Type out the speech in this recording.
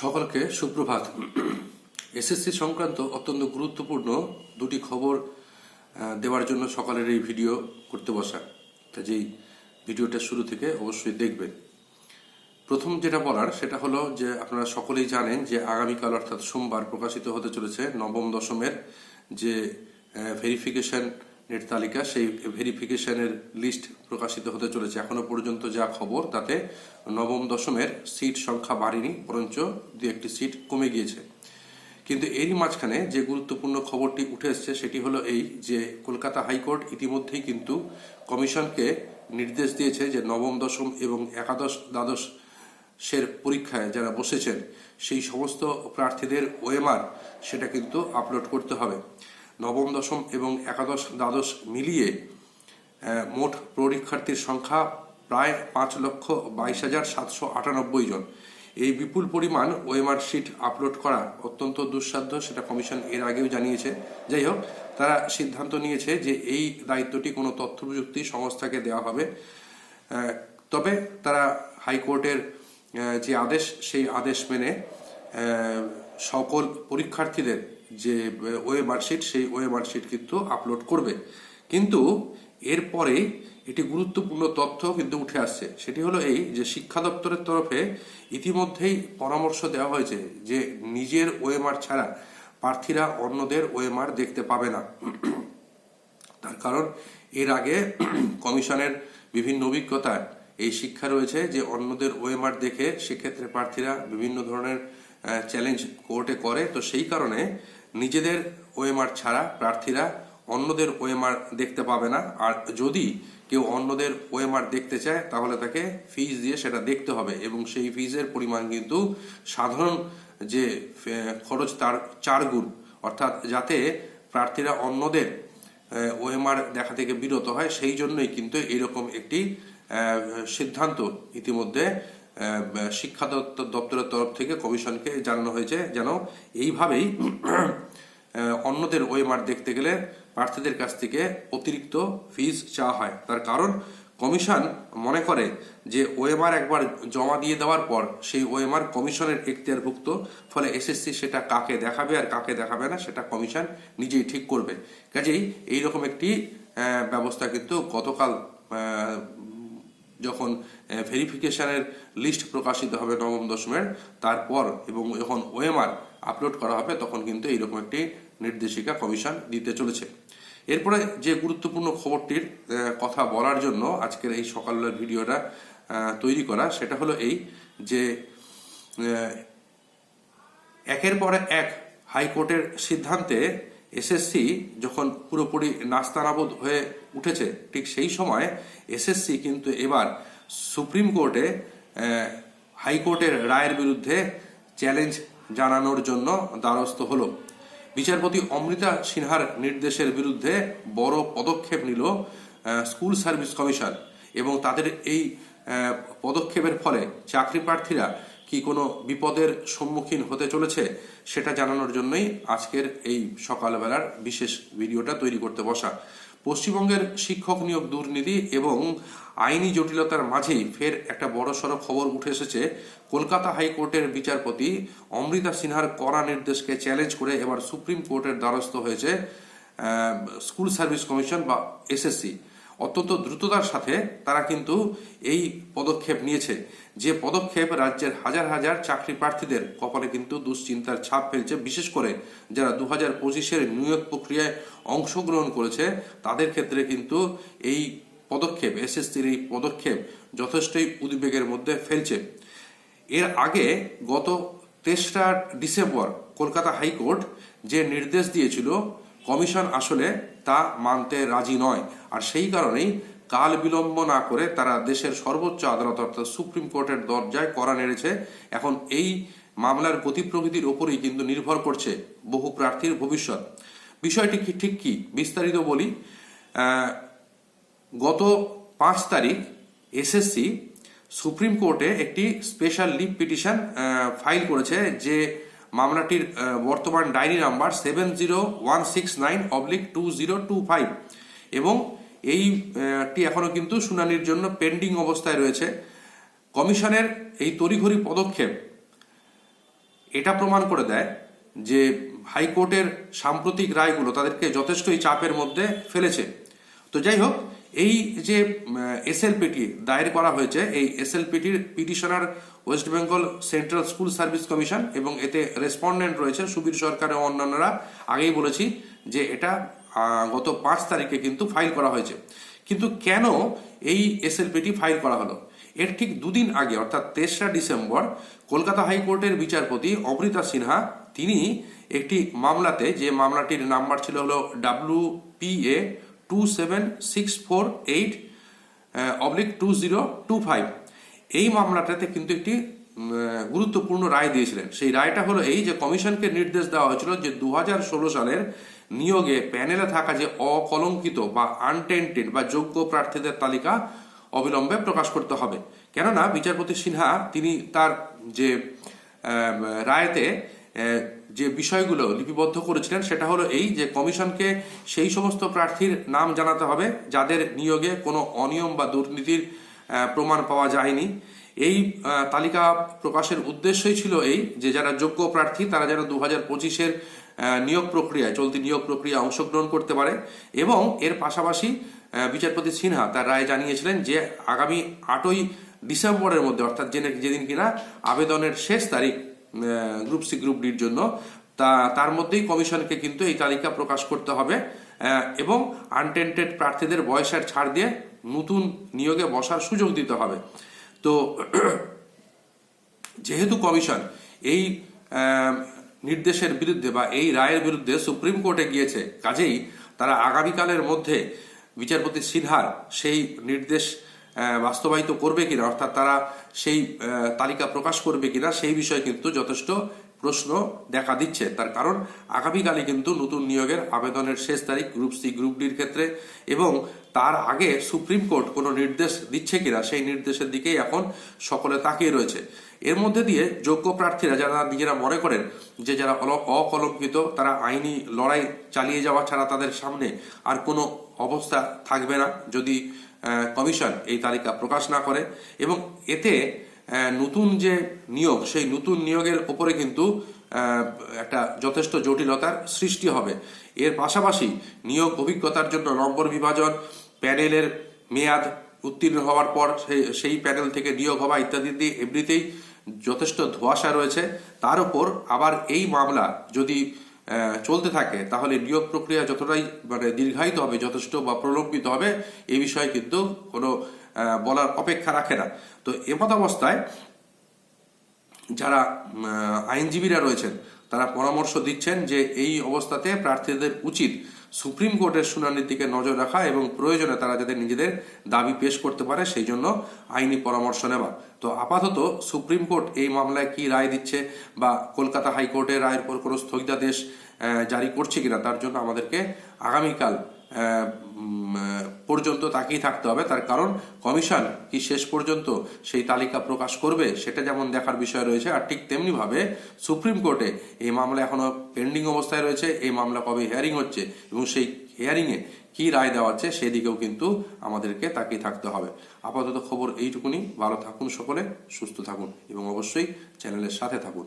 সকলকে সুপ্রভাত। এসএসসি সংক্রান্ত অত্যন্ত গুরুত্বপূর্ণ দুটি খবর দেওয়ার জন্য সকালের এই ভিডিও করতে বসা। কাজেই ভিডিওটা শুরু থেকে অবশ্যই দেখবেন। প্রথম যেটা বলার, সেটা হলো যে আপনারা সকলেই জানেন যে আগামীকাল অর্থাৎ সোমবার প্রকাশিত হতে চলেছে নবম দশমের যে ভেরিফিকেশন এর তালিকা, সেই ভেরিফিকেশনের লিস্ট প্রকাশিত হতে চলেছে। এখনও পর্যন্ত যা খবর, তাতে নবম দশমের সিট সংখ্যা বাড়েনি, বরঞ্চ দু একটি সিট কমে গিয়েছে। কিন্তু এরই মাঝখানে যে গুরুত্বপূর্ণ খবরটি উঠে এসছে, সেটি হলো এই যে কলকাতা হাইকোর্ট ইতিমধ্যেই কিন্তু কমিশনকে নির্দেশ দিয়েছে যে নবম দশম এবং একাদশ দ্বাদশ সের পরীক্ষায় যারা বসেছেন, সেই সমস্ত প্রার্থীদের ওএমআর সেটা কিন্তু আপলোড করতে হবে। নবম দশম এবং একাদশ দ্বাদশ মিলিয়ে মোট পরীক্ষার্থীর সংখ্যা প্রায় পাঁচ লক্ষ বাইশ হাজার সাতশো আটানব্বই জন। এই বিপুল পরিমাণ ওএমআর শিট আপলোড করা অত্যন্ত দুঃসাধ্য, সেটা কমিশন এর আগেও জানিয়েছে। যাই হোক, তারা সিদ্ধান্ত নিয়েছে যে এই দায়িত্বটি কোনো তথ্য প্রযুক্তি সংস্থাকে দেওয়া হবে। তবে তারা হাইকোর্টের যে আদেশ, সেই আদেশ মেনে সকল পরীক্ষার্থীদের যে ওয়ে মার্কশিট সেই ওয়ে মার্কশিট কিন্তু আপলোড করবে। কিন্তু এরপরে এটি গুরুত্বপূর্ণ তথ্য কিন্তু উঠে আসছে। সেটি হলো এই যে, শিক্ষা দপ্তরের তরফে ইতিমধ্যেই পরামর্শ দেওয়া হয়েছে যে, নিজের ওয়েমার ছাড়া প্রার্থীরা অন্যদের ওয়েমার দেখতে পাবে না। তার কারণ, এর আগে কমিশনের বিভিন্ন অভিজ্ঞতায় এই শিক্ষা রয়েছে যে, অন্যদের ওএমআর দেখে সেক্ষেত্রে প্রার্থীরা বিভিন্ন ধরনের চ্যালেঞ্জ কোর্টে করে। তো সেই কারণে নিজেদের ওএমআর ছাড়া প্রার্থীরা অন্যদের ওএমআর দেখতে পাবে না। আর যদি কেউ অন্যদের ওএমআর দেখতে চায়, তাহলে তাকে ফিজ দিয়ে সেটা দেখতে হবে এবং সেই ফিজের পরিমাণ কিন্তু সাধারণ যে খরচ তার চার গুণ। অর্থাৎ যাতে প্রার্থীরা অন্যদের ওএমআর দেখা থেকে বিরত হয়, সেই জন্যই কিন্তু এরকম একটি সিদ্ধান্ত ইতিমধ্যে শিক্ষা দপ্তর দপ্তরের তরফ থেকে কমিশনকে জানানো হয়েছে। যেন এইভাবেই অন্যদের ওএমআর দেখতে গেলে প্রার্থীদের কাছ থেকে অতিরিক্ত ফিজ চাওয়া হয়। তার কারণ, কমিশন মনে করে যে ওএমআর একবার জমা দিয়ে দেওয়ার পর সেই ওএমআর কমিশনের এখতিয়ারভুক্ত, ফলে এসএসসি সেটা কাকে দেখাবে আর কাকে দেখাবে না সেটা কমিশন নিজেই ঠিক করবে। কাজেই এইরকম একটি ব্যবস্থা কিন্তু গতকাল যখন ভেরিফিকেশনের লিস্ট প্রকাশিত হবে নবম দশমের, তারপর এবং যখন ওএমআর আপলোড করা হবে, তখন কিন্তু এইরকম একটি নির্দেশিকা, কমিশন দিতে চলেছে। এরপরে যে গুরুত্বপূর্ণ খবরটির কথা বলার জন্য আজকের এই সকালের ভিডিওটা তৈরি করা, সেটা হলো এই যে একের পর এক হাইকোর্টের সিদ্ধান্তে এসএসসি যখন পুরোপুরি নাস্তানাবোধ হয়ে উঠেছে, ঠিক সেই সময় এসএসসি কিন্তু এবার সুপ্রিম কোর্টে হাইকোর্টের রায়ের বিরুদ্ধে চ্যালেঞ্জ জানানোর জন্য দ্বারস্থ হলো। বিচারপতি অমৃতা সিনহার নির্দেশের বিরুদ্ধে বড় পদক্ষেপ নিল স্কুল সার্ভিস কমিশন এবং তাদের এই পদক্ষেপের ফলে চাকরি প্রার্থীরা কি কোনো বিপদের সম্মুখীন হতে চলেছে সেটা জানানোর জন্যই আজকের এই সকালবেলার বিশেষ ভিডিওটা তৈরি করতে বসা। পশ্চিমবঙ্গের শিক্ষক নিয়োগ দুর্নীতি এবং আইনি জটিলতার মাঝেই ফের একটা বড়সড় খবর উঠে এসেছে। কলকাতা হাইকোর্টের বিচারপতি অমৃতা সিনহার কড়া নির্দেশকে চ্যালেঞ্জ করে এবার সুপ্রিম কোর্টের দ্বারস্থ হয়েছে স্কুল সার্ভিস কমিশন বা এসএসসি। অত্যন্ত দ্রুততার সাথে তারা কিন্তু এই পদক্ষেপ নিয়েছে। যে পদক্ষেপ রাজ্যের হাজার হাজার চাকরি প্রার্থীদের কপালে কিন্তু দুশ্চিন্তার ছাপ ফেলছে। বিশেষ করে যারা দু হাজার পঁচিশের নিয়োগ প্রক্রিয়ায় অংশগ্রহণ করেছে, তাদের ক্ষেত্রে কিন্তু এই পদক্ষেপ, এসএসসির এই পদক্ষেপ যথেষ্টই উদ্বেগের মধ্যে ফেলছে। এর আগে গত তেসরা ডিসেম্বর কলকাতা হাইকোর্ট যে নির্দেশ দিয়েছিল কমিশন আসলে তা মানতে রাজি নয়। আর সেই কারণেই কাল বিলম্ব না করে তারা দেশের সর্বোচ্চ আদালত অর্থাৎ সুপ্রিম কোর্টের দরজায় করা নেড়েছে। এখন এই মামলার গতি প্রকৃতির ওপরেই কিন্তু নির্ভর করছে বহু প্রার্থীর ভবিষ্যৎ। বিষয়টি কি ঠিক কি? বিস্তারিত বলি গত পাঁচ তারিখ এসএসসি সুপ্রিম কোর্টে একটি স্পেশাল লিভ পিটিশন ফাইল করেছে যে মামলাটির বর্তমান diary number seven zero one six nine oblique two zero two five এবং এইটি এখনও কিন্তু শুনানির জন্য পেন্ডিং অবস্থায় রয়েছে। কমিশনের এই তড়িঘড়ি পদক্ষেপ এটা প্রমাণ করে দেয় যে হাইকোর্টের সাম্প্রতিক রায়গুলো তাদেরকে যথেষ্টই চাপের মধ্যে ফেলেছে। তো যাই হোক এই যে এসএলপিটি দায়ের করা হয়েছে, এই এসএলপিটির petitioner West Bengal central school service commission এবং এতে রেসপন্ডেন্ট রয়েছে সুবীর সরকার ও অন্যান্যরা। আগেই বলেছি যে এটা গত পাঁচ তারিখে কিন্তু ফাইল করা হয়েছে। কিন্তু কেন এই এসএলপিটি ফাইল করা হলো? এর ঠিক দুদিন আগে, অর্থাৎ তেসরা ডিসেম্বর, কলকাতা হাইকোর্টের বিচারপতি অমৃতা সিনহা, তিনি একটি মামলাতে, যে মামলাটির নাম্বার ছিল হলো W P A two seven six four eight oblique two zero two five এই মামলাটাতে কিন্তু একটি গুরুত্বপূর্ণ রায় দিয়েছিলেন। সেই রায়টা হলো এই যে কমিশনকে নির্দেশ দেওয়া হয়েছিল যে দু হাজার ষোলো সালের নিয়োগে প্যানেলে থাকা যে অকলঙ্কিত বা আনটেন্টেড বা যোগ্য প্রার্থীদের তালিকা অবিলম্বে প্রকাশ করতে হবে। কেননা বিচারপতি সিনহা, তিনি তার যে রায়তে যে বিষয়গুলো লিপিবদ্ধ করেছিলেন, সেটা হলো এই যে কমিশনকে সেই সমস্ত প্রার্থীর নাম জানাতে হবে, যাদের নিয়োগে কোনো অনিয়ম বা দুর্নীতির প্রমাণ পাওয়া যায়নি। এই তালিকা প্রকাশের উদ্দেশ্যই ছিল এই যে যারা যোগ্য প্রার্থী, তারা যেন দু হাজার পঁচিশের নিয়োগ প্রক্রিয়ায়, চলতি নিয়োগ প্রক্রিয়া অংশগ্রহণ করতে পারে এবং এর পাশাপাশি বিচারপতি সিনহা তার রায় জানিয়েছিলেন যে আগামী আটই ডিসেম্বরের মধ্যে, অর্থাৎ যেদিন কিনা আবেদনের শেষ তারিখ গ্রুপ সি গ্রুপ ডির জন্য। তা, তার মধ্যেই কমিশনকে কিন্তু এই তালিকা প্রকাশ করতে হবে। এবং আনটেন্টেড প্রার্থীদের বয়সের ছাড় দিয়ে নতুন নিয়োগে বসার সুযোগ দিতে হবে। তো, যেহেতু কমিশন এই নির্দেশের বিরুদ্ধে বা এই রায়ের বিরুদ্ধে সুপ্রিম কোর্টে গিয়েছে, কাজেই তারা আগামীকালের মধ্যে বিচারপতি সিনহার সেই নির্দেশ বাস্তবায়িত করবে কিনা, অর্থাৎ তারা সেই তালিকা প্রকাশ করবে কিনা, সেই বিষয়ে কিন্তু যথেষ্ট প্রশ্ন দেখা দিচ্ছে। তার কারণ আগামীকালে কিন্তু নতুন নিয়োগের আবেদনের শেষ তারিখ, গ্রুপ সি, গ্রুপ ডির ক্ষেত্রে এবং তার আগে সুপ্রিম কোর্ট কোনো নির্দেশ দিচ্ছে কিনা, সেই নির্দেশের দিকেই এখন সকলে তাকিয়ে রয়েছে। এর মধ্যে দিয়ে যোগ্য প্রার্থীরা যারা নিজেরা মনে করেন যে যারা অকলঙ্কিত, তারা আইনি লড়াই চালিয়ে যাওয়া ছাড়া তাদের সামনে আর কোনো অবস্থা থাকবে না যদি কমিশন এই তালিকা প্রকাশ না করে। এবং এতে নতুন যে নিয়োগ, সেই নতুন নিয়োগের উপরে কিন্তু একটা যথেষ্ট জটিলতার সৃষ্টি হবে। এর পাশাপাশি নিয়োগ অভিজ্ঞতার জন্য নম্বর বিভাজন প্যানেলের মেয়াদ উত্তীর্ণ হওয়ার পর সেই- প্যানেল থেকে নিয়োগ হওয়া ইত্যাদি দিয়ে এমনিতেই যথেষ্ট ধোঁয়াশা রয়েছে। তার উপর আবার এই মামলা যদি চলতে থাকে, তাহলে নিয়োগ প্রক্রিয়া যতটাই মানে দীর্ঘায়িত হবে, যথেষ্ট বা প্রলম্বিত হবে, এ বিষয়ে কিন্তু কোনো বলার অপেক্ষা রাখে না। তো এমত অবস্থায় যারা আইনজীবীরা রয়েছেন, তারা পরামর্শ দিচ্ছেন যে এই অবস্থাতে প্রার্থীদের উচিত সুপ্রিম কোর্টের শুনানির দিকে নজর রাখা এবং প্রয়োজনে তারা যাতে নিজেদের দাবি পেশ করতে পারে, সেই জন্য আইনি পরামর্শ নেওয়া। তো আপাতত সুপ্রিম কোর্ট এই মামলায় কি রায় দিচ্ছে বা কলকাতা হাইকোর্টের রায়ের পর কোনো স্থগিতাদেশ জারি করছে কিনা, তার জন্য আমাদেরকে আগামীকাল পর্যন্ত তাকিয়ে থাকতে হবে। তার কারণ কমিশন কি শেষ পর্যন্ত সেই তালিকা প্রকাশ করবে, সেটা যেমন দেখার বিষয় রয়েছে, আর ঠিক তেমনিভাবে সুপ্রিম কোর্টে এই মামলা এখনও পেন্ডিং অবস্থায় রয়েছে। এই মামলা কবে হিয়ারিং হচ্ছে এবং সেই হিয়ারিং এ কি রায় দেওয়া হচ্ছে সেদিকেও কিন্তু আমাদেরকে তাকিয়ে থাকতে হবে। আপাতত খবর এইটুকুনি। ভালো থাকুন সকলে, সুস্থ থাকুন এবং অবশ্যই চ্যানেলের সাথে থাকুন।